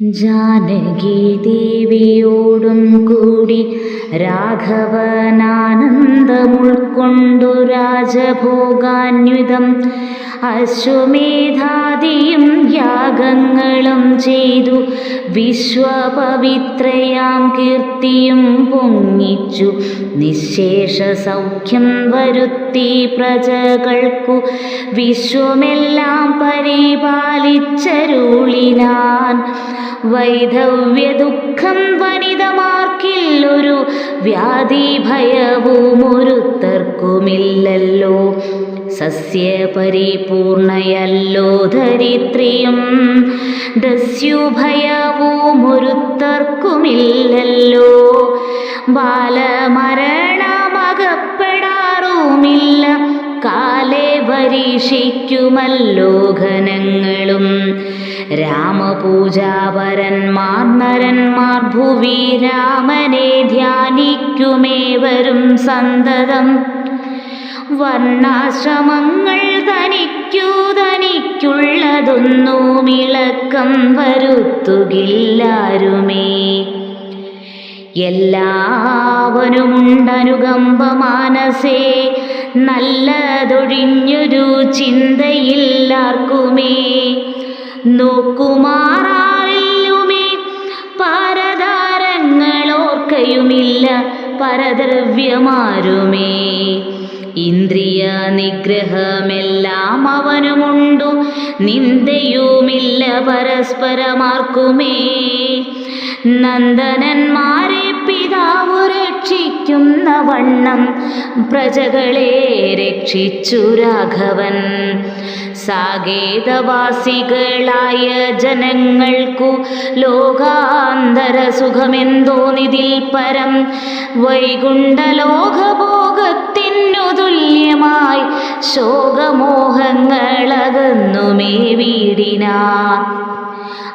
ജാനകി ദേവിയോടും കൂടി രാഘവനാനന്ദമുൾക്കൊണ്ടു രാജഭോഗാന്വിതം അശ്വമേധാദിയും യാഗങ്ങളും ചെയ്തു. വിശ്വപവിത്രയാം കീർത്തിയും പൊങ്ങിച്ചു. നിശേഷ സൗഖ്യം വരുത്തി പ്രജകൾക്കു വിശ്വമെല്ലാം പരിപാലിച്ചരുളിനാൻ. വൈധവ്യ ദുഃഖം വനിതമാർക്കില്ലൊരു വ്യാധി ഭയവും ഒരുത്തർക്കുമില്ലല്ലോ സസ്യപരിപൂർണയല്ലോ ധരിത്രിയും ദസ്യുഭയവും ഒരുത്തർക്കുമില്ലല്ലോ ബാലമരണമകപ്പെടാറുമില്ല. കാലെ പരീക്ഷിക്കുമല്ലോ ഘനങ്ങളും രാമപൂജാപരന്മാർ നരന്മാർ ഭുവി രാമനെ ധ്യാനിക്കുമേവരും സന്തതം. വർണാശ്രമങ്ങൾ തനിക്കു തനിക്കുള്ളതൊന്നും ഇളക്കം വരുത്തുകില്ലാരുമേ. എല്ലാവനുമുണ്ടനുകമ്പ മാനസേ നല്ലതൊഴിഞ്ഞൊരു ചിന്തയില്ലാർക്കുമേ. നോക്കുമാറാറില്ലുമേ. പരതാരങ്ങളോർക്കയുമില്ല പരദ്രവ്യമാരുമേ. ഇന്ദ്രിയ നിഗ്രഹമെല്ലാം അവനുമുണ്ടു നിന്ദയുമില്ല പരസ്പരമാർക്കുമേ. നന്ദനന്മാരെ പിതാവ് രക്ഷിക്കുന്ന വണ്ണം പ്രജകളെ രക്ഷിച്ചു രാഘവൻ. സാകേതവാസികളായ ജനങ്ങൾക്കു ലോകാന്തര സുഖമെന്തോന്നിതിൽ പരം. വൈകുണ്ഠലോകഭോഗത്തിനു തുല്യമായി ശോകമോഹങ്ങളകന്നുമേ വീടിനാ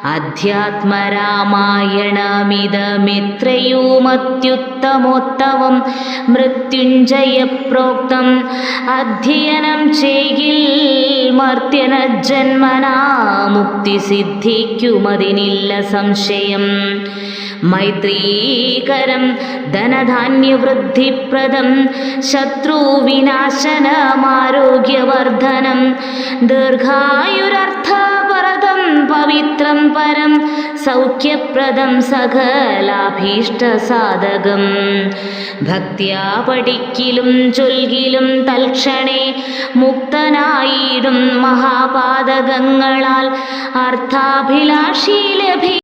അധ്യാത്മരാമായണമിതമിത്രയുമത്യുത്തമോത്തമം മൃത്യുഞ്ജയപ്രോക്തം അധ്യയനം ചെയ്യിൽ മർത്യന ജന്മനാ മുക്തി സിദ്ധിക്കുമതിനില്ല സംശയം. മൈത്രീകരം ധനധാന്യവൃദ്ധിപ്രദം ശത്രുവിനാശനമാരോഗ്യവർദ്ധനം ദീർഘായുരർത്ഥപരതം പവിത്രം പരം സൗഖ്യപ്രദം സകലാഭീഷ്ടസാധകം ഭക്തിയാ പഠിക്കിലും ചൊൽകിലും തൽക്ഷണേ മുക്തനായിടും മഹാപാതകങ്ങളാൽ അർത്ഥാഭിലാഷി ലഭി